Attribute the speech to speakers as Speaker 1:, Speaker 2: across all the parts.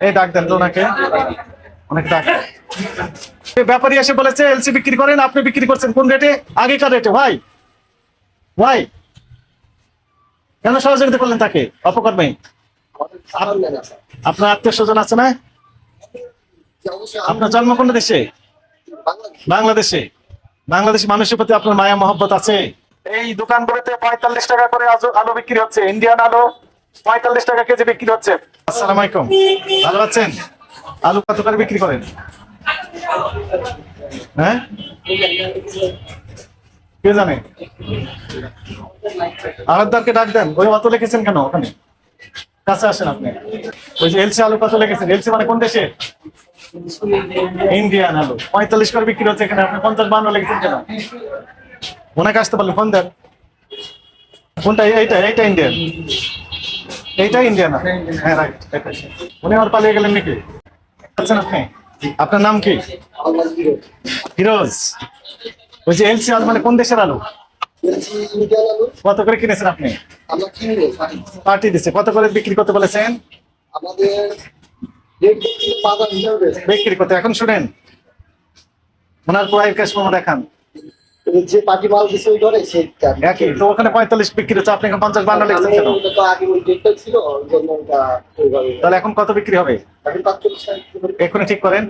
Speaker 1: এই ডাক দেন ওনাকে। অনেক ডাক ব্যাপারী এসে বলেছে, এলসি বিক্রি করেন, আপনি বিক্রি করছেন। কোন রেটে আগেকার রেটে ভাই। ভাই। কেন সহযোগিতা করলেন তাকে? অপকর্মে আপনার আত্মীয় স্বজন আছে না? আপনার জন্ম কোন দেশে? বাংলাদেশে। বাংলাদেশি মানুষের প্রতি আপনার মায়া, মহব্বত আছে? এই দোকানগুলোতে পঁয়তাল্লিশ টাকা করে আলু বিক্রি হচ্ছে। ইন্ডিয়ান আলু পঁয়তাল্লিশ টাকা কেজি বিক্রি হচ্ছে। আসসালামু আলাইকুম। ভালো আছেন? আলু কত করে বিক্রি করেন? হ্যাঁ? কে জানে? আলাদারকে ডাক দেন। ওই অত লিখেছেন কেন ওখানে? কাছে আসেন আপনি। ওই যে এলসি আলু কত লিখেছেন? এলসি মানে কোন দেশে? ইন্ডিয়ান আলু। পঁয়তাল্লিশ করে বিক্রি হচ্ছে এখানে। আপনি পঞ্চাশ বান্ন লিখেছেন কেন? ওনাকে আসতে পারলেন ফোন দেন। কোনটা? এইটা এইটা ইন্ডিয়ান। এইটা ইন্ডিয়ান হ্যাঁ রাইট উনি আমার পালিয়ে গেলেন নাকি? আচ্ছা আপনি আপনার নাম কি? ফিরোজ। ওই যে এলসি আলু মানে কোন দেশের আলু? কত করে কিনেছেন আপনি? পার্টি দিচ্ছে কত করে বিক্রি করতে বলেছেন? বিক্রি করতে। এখন শুনেন। ওনার প্রায় ক্যাশ মোমো দেখান।
Speaker 2: যে পার্টি মাল দিছে ওই ধরে সেইটা
Speaker 1: একই তো ওখানে পঁয়তাল্লিশ বিক্রি হচ্ছে আপনি এখন পঞ্চাশ বান্ন লিখছেন কেন?
Speaker 2: তো আগে ওই ডেটটা ছিল ওই জন্য ওটা ওইভাবে।
Speaker 1: তাহলে এখন কত বিক্রি হবে?
Speaker 2: এখন।
Speaker 1: এখনই ঠিক করেন।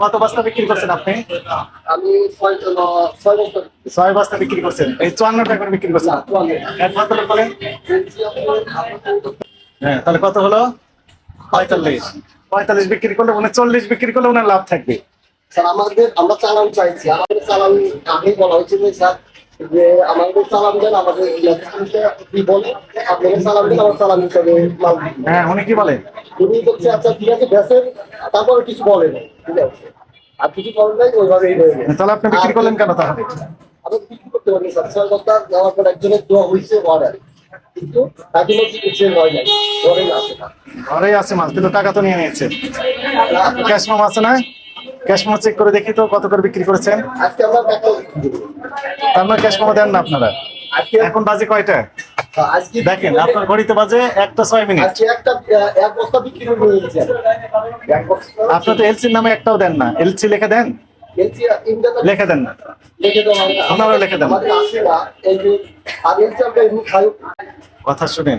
Speaker 1: কত বস্তা বিক্রি করছেন আপনি?
Speaker 2: আমি ছয়
Speaker 1: বস্তা বিক্রি করছেন। এই চুয়ান্ন টাকা করে বিক্রি করছেন। বলেন। হ্যাঁ তাহলে কত হলো? পঁয়তাল্লিশ। পঁয়তাল্লিশ বিক্রি করলে উনি চল্লিশ বিক্রি করলে ওনার লাভ থাকবে।
Speaker 2: স্যার আমাদের আমরা চালান চাইছি। আমাদের চালান আগে বলা হয়েছিল স্যার যে আমাদের চালান দেন আমাদের কি বলে আপনাদের চালান দেন আমার চালান হিসাবে মাল
Speaker 1: হ্যাঁ উনি কি বলেন
Speaker 2: উনি বলছে আচ্ছা ঠিক আছে বেসের তারপরে কিছু বলেন ঠিক আছে। আর কিছু বলেন নাই ওইভাবেই রয়ে গেছে।
Speaker 1: তাহলে আপনি বিক্রি করলেন কেন তাহলে?
Speaker 2: আমি বিক্রি করতে পারি স্যার। ছয় বস্তা দেওয়ার পর একজনের দেওয়া হয়েছে অর্ডার কিন্তু সেল হয় নাই ধরেই আছে
Speaker 1: ঘরেই আছে মাল কিন্তু টাকা তো নিয়ে নিয়েছে। ক্যাশ মোম আছে না? ক্যাশ মোমো চেক করে দেখি তো কত করে বিক্রি করেছেন।
Speaker 2: আজকে আমরা
Speaker 1: মানে ক্যাশ মোমো দেন না আপনারা। এখন বাজে কয়টা?
Speaker 2: আজকে
Speaker 1: দেখেন আপনার ঘড়িতে বাজে একটা ছয় মিনিট।
Speaker 2: আজকে একটা এক বস্তা বিক্রি করে নিয়ে এক বস্তা
Speaker 1: আপনি তো এলসির নামে একটাও দেন না। এলসি লিখে দেন? লিখে দেন না।
Speaker 2: হয়
Speaker 1: লিখে দেন। কথা শুনেন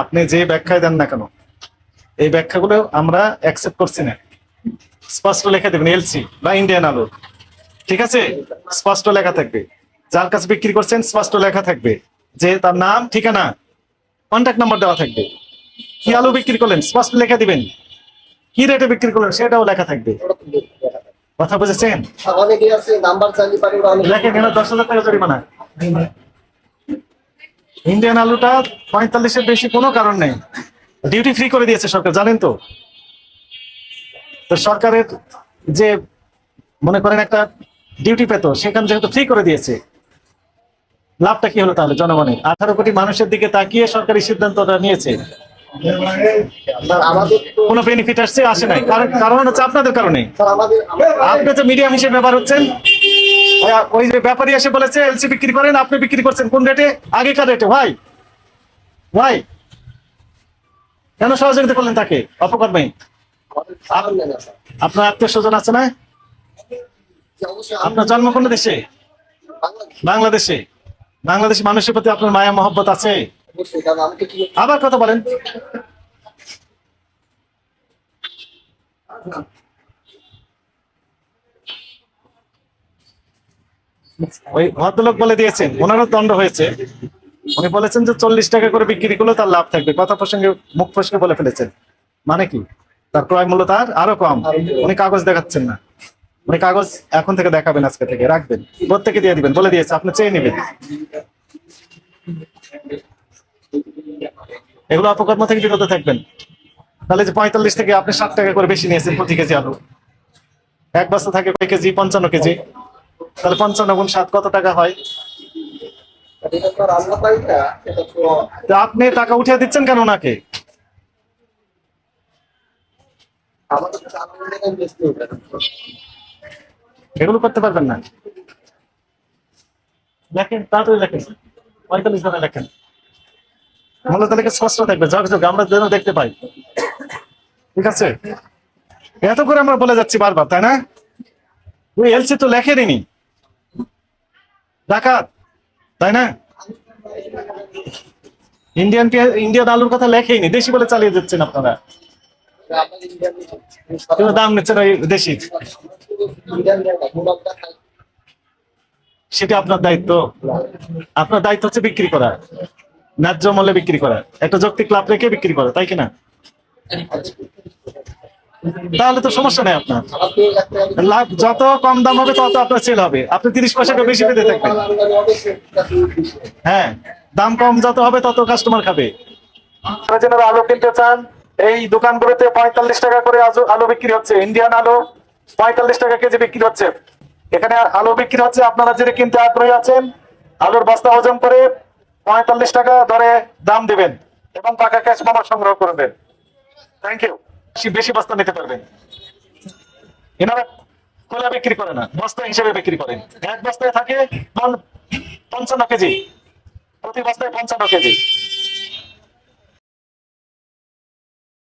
Speaker 1: আপনি যে ব্যাখ্যায় দেন না কেন এই ব্যাখ্যাগুলো আমরা অ্যাকসেপ্ট করছি না। স্পষ্ট লেখা দেবেন এলসি বা ইন্ডিয়ান আলু ঠিক আছে? স্পষ্ট লেখা থাকবে। যার কাছে বিক্রি করছেন, স্পষ্ট লেখা থাকবে। যে তার নাম, ঠিকানা কন্ট্যাক্ট নাম্বার দেওয়া থাকবে। কি আলু বিক্রি করলেন? স্পষ্ট লেখা দিবেন। কি রেটে বিক্রি করলেন? সেটাও লেখা থাকবে। কথা বুঝেছেন? লেখেন দশ হাজার টাকা জরিমানা। ইন্ডিয়ান আলুটা পঁয়তাল্লিশের বেশি কোনো কারণ নেই। ডিউটি ফ্রি করে দিয়েছে সরকার, জানেন তো? তো সরকারের যে মনে করেন একটা ডিউটি পেত সেখানে যেহেতু ফ্রি করে দিয়েছে লাভটা কি হলো তাহলে জনগণের? আঠারো কোটি মানুষের দিকে তাকিয়ে সরকারি সিদ্ধান্তটা নিয়েছে।
Speaker 2: স্যার, আমাদের তো
Speaker 1: কোনো বেনিফিট আসছে আসে নাই। কারণ কারণ হচ্ছে আপনাদের কারণে। আপনি তো মিডিয়াম হিসেবে ব্যবহার হচ্ছেন ওই- ওই যে ব্যাপারী এসে বলেছে এলসি বিক্রি করেন আপনি বিক্রি করছেন কোন রেটে আগেকার রেটে ভাই। ভাই। কেন সহযোগিতা করলেন তাকে? অপকর্মে। আপনার আত্মীয় স্বজন আছে না? আপনার জন্ম কোন দেশে?
Speaker 2: বাংলাদেশে।
Speaker 1: বাংলাদেশি মানুষের প্রতি আপনার মায়া, মহব্বত আছে? আবার কথা বলেন। ওই ভদ্রলোক বলে দিয়েছেন, ওনারও দণ্ড হয়েছে। উনি বলেছেন যে চল্লিশ টাকা করে বিক্রি করলে তার লাভ থাকবে। কথা প্রসঙ্গে মুখ প্রসঙ্গে বলে ফেলেছেন। মানে কি? তার ক্রয় মূল্য তার আরও কম। উনি কাগজ দেখাচ্ছেন না। উনি কাগজ এখন থেকে দেখাবেন আজকে থেকে। রাখবেন। প্রত্যেকে দিয়ে দিবেন। বলে দিয়েছে আপনি চেয়ে নেবেন। এগুলো অপকর্ম থেকে বিরত থাকবেন। তাহলে যে পঁয়তাল্লিশ থেকে আপনি ষাট টাকা করে বেশি নিয়েছেন প্রতি কেজি আলু। এক বস্তা থাকে কয় কেজি? পঞ্চান্ন কেজি। তাহলে পঞ্চান্ন গুণ সাত কত টাকা হয়? আপনি টাকা উঠিয়ে দিচ্ছেন কেন ওনাকে
Speaker 2: আমাদের চালান নেই বেশি ওটা
Speaker 1: এগুলো করতে পারবেন না। লেখেন, তাড়াতাড়ি লেখেন। পঁয়তাল্লিশ টাকা লেখেন। মূল্য তালিকা স্পষ্ট থাকবে। ঝকঝক আমরা যেন দেখতে পাই। ঠিক আছে? এত করে আমরা বলে যাচ্ছি বারবার, তাই না? ওই এলসি তো লেখে লেখেনি ডাকাত, তাই না? ইন্ডিয়ান ইন্ডিয়ান আলুর কথা লেখেইনি। দেশি বলে চালিয়ে যাচ্ছেন আপনারা। কিন্তু দাম নিচ্ছেন ওই সেটা আপনার দায়িত্ব। আপনার দায়িত্ব হচ্ছে বিক্রি করা। ন্যায্য মূল্যে বিক্রি করা। একটা যৌক্তিক লাভ রেখে বিক্রি করা, তাই কিনা তাহলে তো সমস্যা নেই আপনার। লাভ যত কম দাম হবে তত আপনার সেল হবে। আপনি তিরিশ পয়সাটা বেশি পেতে থাকবেন। হ্যাঁ দাম কম যত হবে তত কাস্টমার খাবে। যারা আলু কিনতে চান এই দোকানগুলোতে পঁয়তাল্লিশ টাকা করে আলু বিক্রি হচ্ছে। ইন্ডিয়ান আলু পঁয়তাল্লিশ টাকা কেজি বিক্রি হচ্ছে। এখানে আলু বিক্রি হচ্ছে, আপনারা যেটা কিনতে আগ্রহী আছেন, আলুর বস্তা ওজন করে পঁয়তাল্লিশ টাকা দরে দাম দিবেন এবং টাকা ক্যাশ মামা সংগ্রহ করবেন থ্যাংক ইউ বেশি বস্তা নিতে পারবেন। এনারা খোলা বিক্রি করে না, বস্তা হিসেবে বিক্রি করেন এক বস্তায় থাকে পঞ্চান্ন কেজি। প্রতি বস্তায় পঞ্চান্ন কেজি।